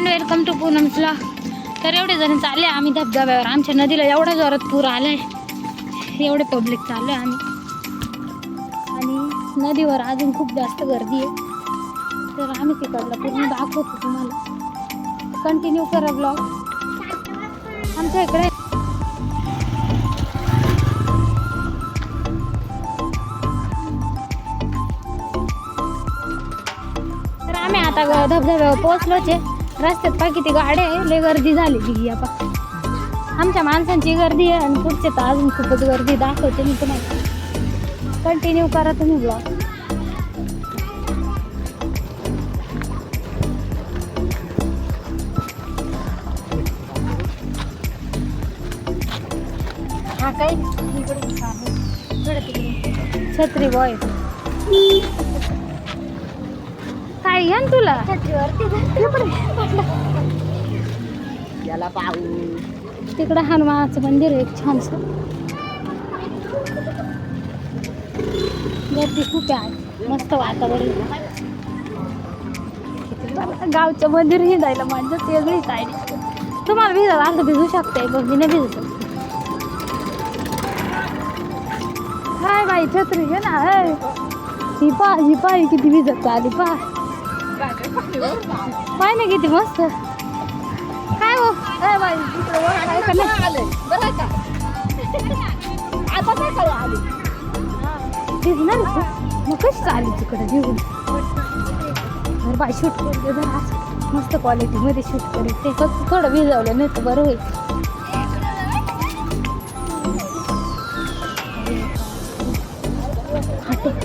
And welcome to पूनमला तर एवढे जण चालले आम्ही धबधब्यावर. आमच्या नदीला एवढा जोरात पूर आलाय. एवढे पब्लिक चाललो आहे आम्ही. आणि नदीवर अजून खूप जास्त गर्दी आहे. तर आम्ही तिकडला पूर्ण दाखवतो तुम्हाला. कंटिन्यू करा ब्लॉग आमच्या इकडे तर आम्ही आता ग- धबधब्यावर पोहोचलोच. आहे रस्त्यात पा किती गाड्या आहे लय गर्दी झाली ती पा आमच्या माणसांची गर्दी आहे आणि पुढचे तर अजून खूपच गर्दी दाखवते मी तुम्हाला. कंटिन्यू करा तुम्ही ब्लॉग हा काय? छत्री बॉय काय घ्या ना तुला. याला पाहू. तिकडं हनुमानाचं मंदिर आहे एक छानसं. गर्दी खूप आहे मस्त वातावरण गावचं मंदिर हिंडायला मजाच वेगळीच आहे तुम्हाला भिजत असं भिजू शकते पण मी नाही भिजू शकते. काय बाई छत्री घे ना. ही पा ही पाय किती भिजत आली पा. पाय ना किती मस्त. काय हो? ए बाई बरं का? आता काय करू आली? भिजणार आहे का? मग कशी चालली तिकडे घेऊन? बाय शूट करते जरा. मस्त क्वालिटीमध्ये शूट करेल. ते फक्त थोडं भिजवलं नाही तर बरं होईल.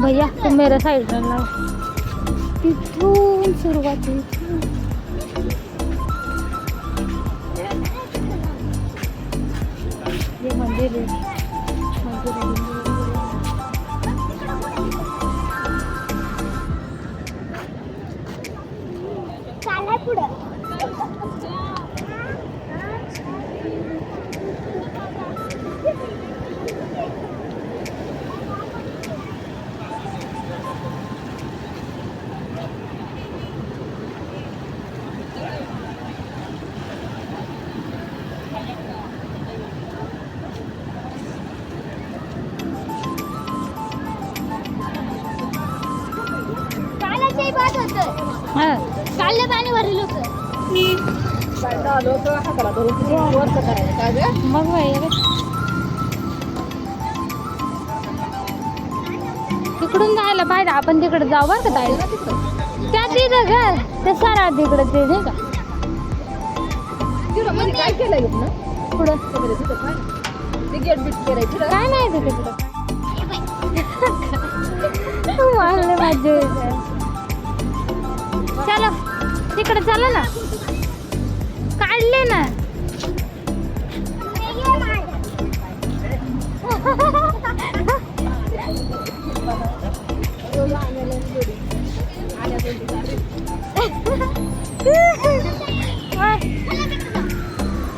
भैया तुम मेरा साईड लाव तिथून सुरुवात आहे, इथून. हे होतं हा. चाललं पाणी भरलेलं होतं आलो तर हाताला धरून किती वर्ष करायचं. काय गं? मग बाई. तिकडून जायला पाहिजे आपण तिकडे जाऊ बरं का ताई त्या तिथं घर ते सरा तिकडे ते नाही का? मध्ये काय ना पुढं. तिथं काय? ते गेट बीट केलंय तिथं काय नाही तिकडं? मारले माझे. इकडे चला ना. काढले ना.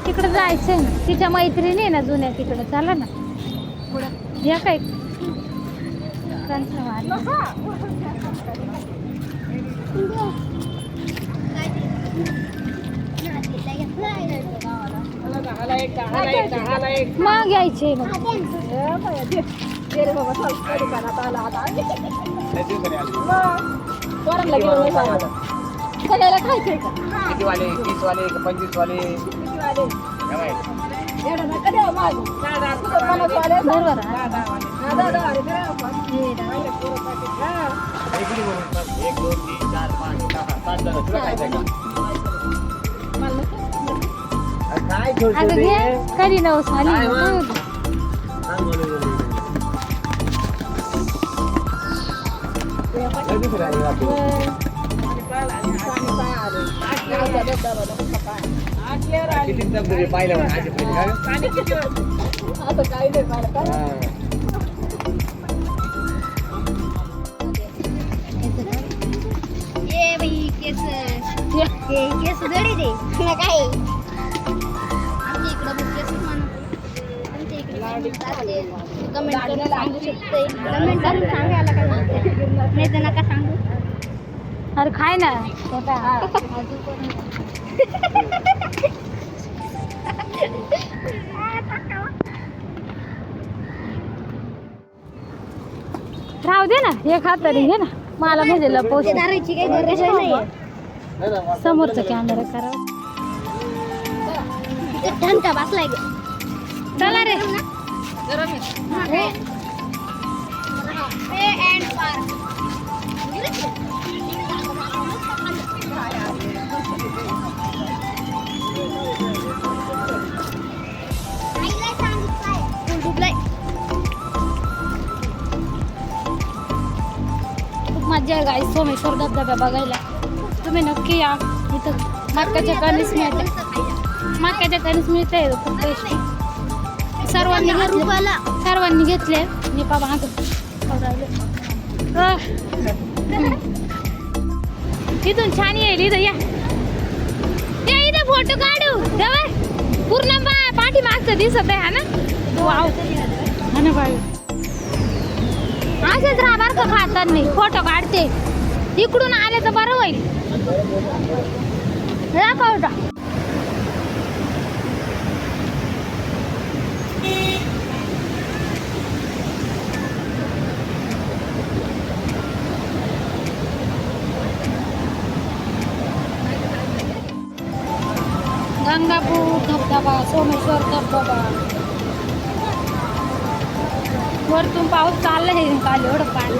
तिकडे जायचं ना. तिच्या मैत्रिणी आहे ना जुन्या तिकडे. चला ना. या काय? कंस मार. मग यायचे. सगळ्याला खायचंय का? किती वाले तीस वाले पंचवीस वाले. बरोबर? एक दोन तीन चार पाच सहा सात जण. तुला खायचंय का? काय छोटे अगं? घे कधी काय. मग? किती धबधबे पाहिले म्हणा पहिले का गं? हा. ये बाई केस हे केस गडी दे काय कमेंट करून सांगू शकते. कमेंट करून सांगायला काय नाही तर नका सांगू. अरे खाय ना. राहू दे ना. हे खात तरी. घे ना. मला म्हणजे लपवते दारूची समोरचा कॅमेरा करा बसलाय चला रे. खूप मजा आहे गाई सोमेश्वर धबधबा बघायला. तुम्ही नक्की या. इथं मक्काच्या कणीस मिळते. मक्याच्या कणीस मिळते. खूप टेस्टी सर्वांनी घेतले. सर्वांनी घेतले. मी माग तिथून छान येईल. इथं या. या इथं फोटो काढू. जवळ पूर्ण बा पाठी मागचं दिसत आहे हा ना? वाव हा ना बाई. असेच राहा बरं का खाताना फोटो काढते. इकडून आले तर बरं होईल. दाखवता गंगापूर धबधबा सोमेश्वर धबधबा. वरतून पाऊस चाललाय काल एवढं पाणी.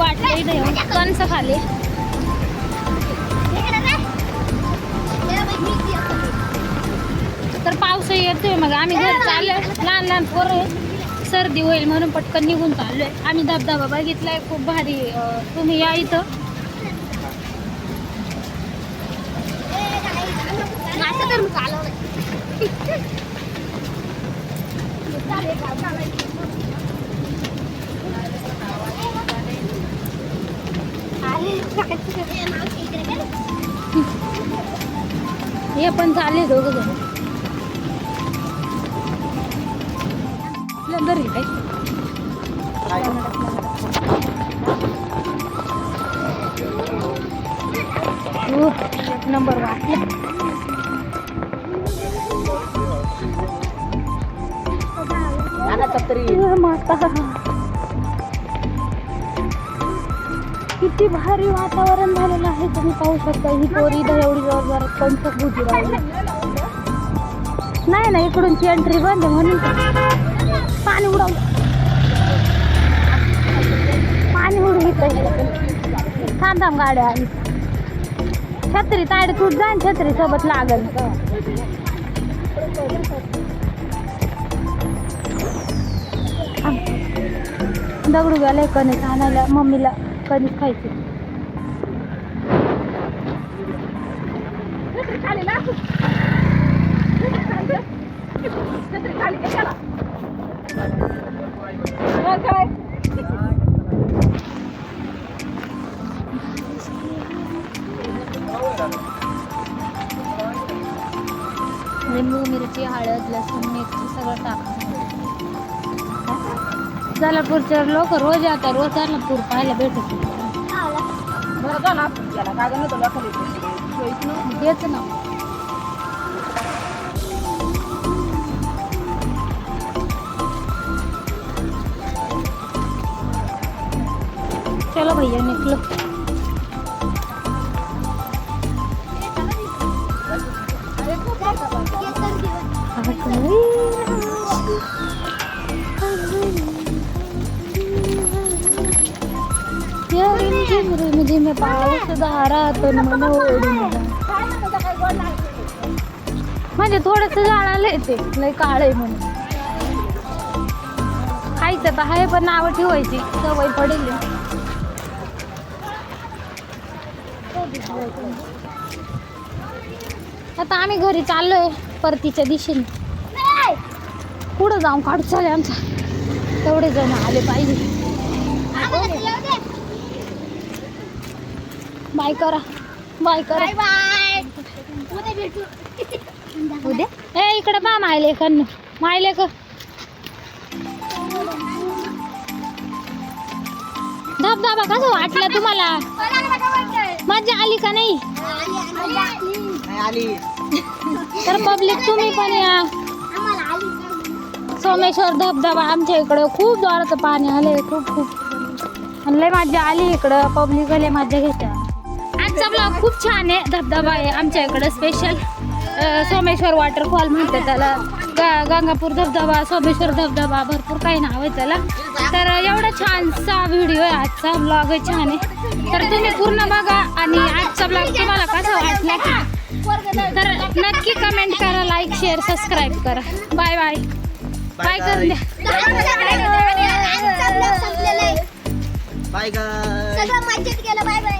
वाटलं इथे येऊन हो. कणस खाली तर पाऊस येतोय मग. आम्ही घर चाललोय. लहान लहान पोरं सर्दी होईल म्हणून पटकन निघून चाललोय. आम्ही धबधबा बघितलाय. खूप भारी तुम्ही या इथं. तर हे पण चालले दोघं जण आपल्या घरी काय हो, एक नंबर वाटलं माता। किती भारी वातावरण झालेलं आहे. तुम्ही पाहू शकता ही पोरी इथं एवढी जोर जोरात पंचक राहिली नाही नाही इकडूनची एंट्री बंद आहे म्हणून. पाणी उडवलं पाणी उडवित थांब थांब गाड्या. आली छत्री ताड तूट जाईन छत्री सोबत लागल. दगडू गेलाय कणीस आणायला? मम्मीला. कणीस खायची जलापूरच्या लोक रोज आता रोज जलापूर पाहायला भेटत बरं ना. याला काय गं तुला खाली सोयीच ना. तेच ना. चलो भैया निकलो. रिमझिम पाऊस धारातून मन ओढून. म्हणजे थोडस जाळालं येते लय काळ आहे म्हणून. खायचं तर आहे पण नावं ठेवायची सवय पडेल. आता आम्ही घरी चाललोय परतीच्या दिशेने. पुढं जाऊन काढू चालले आमचा. तेवढे जण आले पाहिजे. बाय करा. बाय करा. Bye bye. उद्या भेटू. उद्या? ए इकडे पा मायले कन्न मायले क धबधबा कसं वाटलं तुम्हाला? मजा आली का नाही? तर पब्लिक तुम्ही पण या. सोमेश्वर धबधबा आमच्या इकडं खूप जोराचं पाणी आलंय खूप खूप. आणि लय मजा आली इकडं. पब्लिक लय मजा घेत्या आजचा ब्लॉग खूप छान आहे धबधबा आहे आमच्या इकडं स्पेशल सोमेश्वर वॉटरफॉल म्हणते त्याला. ग गंगापूर धबधबा सोमेश्वर धबधबा भरपूर काही नाव आहे त्याला. तर एवढा छानसा व्हिडिओ आहे आजचा ब्लॉग आहे छान आहे. तर तुम्ही पूर्ण बघा आणि आजचा ब्लॉग तुम्हाला कसा वाटला? तर नक्की कमेंट करा लाईक शेअर सबस्क्राईब करा. बाय बाय बाय करून द्या. संपलेलं आहे. बाय गाय सगळं मजेत गेलं. Bye bye